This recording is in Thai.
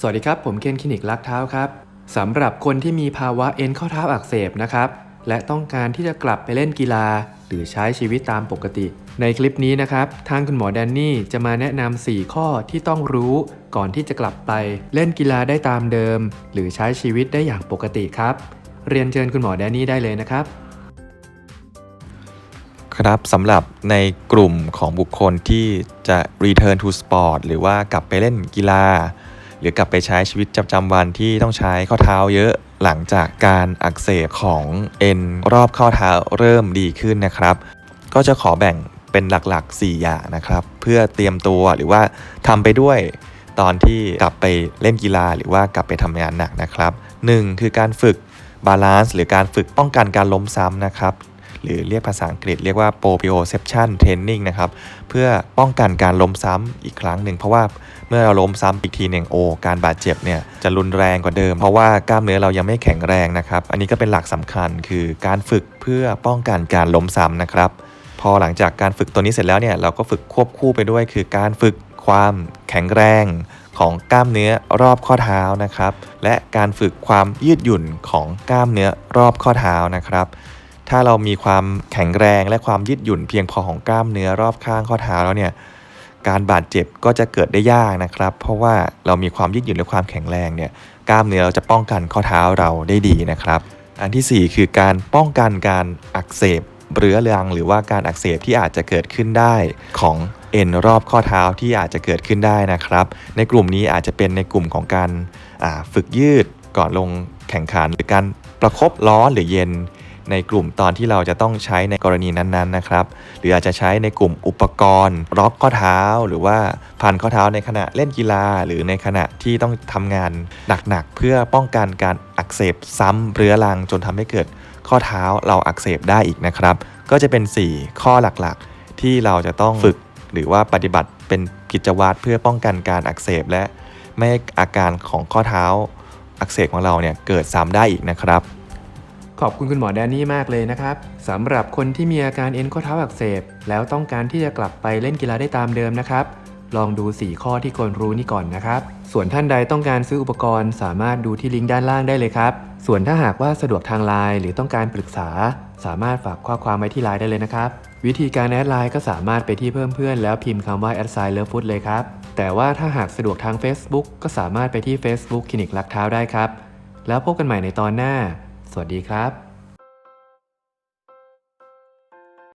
สวัสดีครับ ผมเคนคลินิกลักเท้าครับสำหรับคนที่มีภาวะเอ็นข้อเท้าอักเสบนะครับและต้องการที่จะกลับไปเล่นกีฬา หรือใช้ชีวิตตามปกติ ในคลิปนี้นะครับ ทางคุณหมอแดนนี่จะมาแนะนำ 4 ข้อที่ต้องรู้ ก่อนที่จะกลับไปเล่นกีฬาได้ตามเดิม หรือใช้ชีวิตได้อย่างปกติครับ เรียนเชิญคุณหมอแดนนี่ได้เลยนะครับ ครับสำหรับในกลุ่มของบุคคลที่จะ return to sport หรือว่ากลับไปเล่นกีฬา หรือกลับไปใช้ชีวิตประจำวันที่ต้องใช้ข้อเท้าเยอะหลังจากการอักเสบของเอ็นรอบข้อเท้าเริ่มดีขึ้นนะครับ ก็จะขอแบ่งเป็นหลักๆ 4 อย่างนะครับ เพื่อเตรียมตัวหรือว่าทำไปด้วยตอนที่กลับไปเล่นกีฬาหรือว่ากลับไปทำงานหนักนะครับ 1. คือการฝึกบาลานซ์หรือการฝึกป้องกันการล้มซ้ำนะครับ หรือเรียกภาษาอังกฤษเรียกว่า proprioception training นะครับ เพื่อป้องกันการล้มซ้ำอีกครั้งหนึ่งเพราะว่า เมื่อเราล้มซ้ำอีกทีหนึ่งโอการบาดเจ็บเนี่ยจะรุนแรงกว่าเดิม เพราะว่ากล้ามเนื้อเรายังไม่แข็งแรงนะครับ อันนี้ก็เป็นหลักสำคัญคือการฝึกเพื่อป้องกันการล้มซ้ำนะครับ พอหลังจากการฝึกตัวนี้เสร็จแล้วเนี่ยเราก็ฝึกควบคู่ไปด้วย คือการฝึกความแข็งแรงของกล้ามเนื้อรอบข้อเท้านะครับ และการฝึกความยืดหยุ่นของกล้ามเนื้อรอบข้อเท้านะครับ ถ้าเรามีความแข็งแรงและความยืดหยุ่นเพียงพอของกล้ามเนื้อรอบข้างข้อเท้าแล้วเนี่ย การบาดเจ็บก็จะเกิดได้ยากนะครับ เพราะว่าเรามีความยืดหยุ่นและความแข็งแรงเนี่ยกล้ามเนื้อเราจะป้องกันข้อเท้าเราได้ดีนะครับ อันทีสี่ 4 คือการป้องกันการอักเสบเรื้อรังหรือว่าการอักเสบที่อาจจะเกิดขึ้นได้ของเอ็นรอบข้อเท้าที่อาจจะเกิดขึ้นได้นะครับ ในกลุ่มนี้อาจจะเป็นในกลุ่มของการฝึกยืดก่อนลงแข่งขันหรือการประคบร้อนหรือเย็น ในกลุ่มตอนที่เราจะต้องใช้ในกรณีนั้นๆนะครับ หรืออาจจะใช้ในกลุ่มอุปกรณ์ล็อกข้อเท้า หรือว่าพันข้อเท้าในขณะเล่นกีฬา หรือในขณะที่ต้องทำงานหนักๆเพื่อป้องกันการอักเสบซ้ำเรื้อรังจนทำให้เกิดข้อเท้าเราอักเสบได้อีกนะครับ ก็จะเป็น 4 ข้อหลักๆ ที่เราจะต้องฝึก หรือว่าปฏิบัติเป็นกิจวัตรเพื่อป้องกันการอักเสบและไม่ให้อาการของข้อเท้าอักเสบของเราเนี่ยเกิดซ้ำได้อีกนะครับ ขอบคุณคุณหมอแดนนี่มากเลยนะครับสำหรับคนที่มีอาการเอ็นข้อเท้าอักเสบ แล้วต้องการที่จะกลับไปเล่นกีฬาได้ตามเดิมนะครับ ลองดู 4 ข้อที่ควรรู้นี่ก่อนนะครับ ส่วนท่านใดต้องการซื้ออุปกรณ์สามารถดูที่ลิงก์ด้านล่างได้เลยครับ ส่วนถ้าหากว่าสะดวกทางไลน์หรือต้องการปรึกษา สามารถฝากข้อความไว้ที่ไลน์ได้เลยนะครับวิธีการแอดไลน์ก็สามารถไปที่เพิ่มเพื่อนแล้วพิมพ์คำว่าแอดไซน์เลิฟฟุตเลยครับ แต่ว่าถ้าหากสะดวกทาง Facebook ก็สามารถไปที่ Facebook คลินิกลักเท้าได้ครับ แล้วพบกันใหม่ในตอนหน้า วัสดีครับ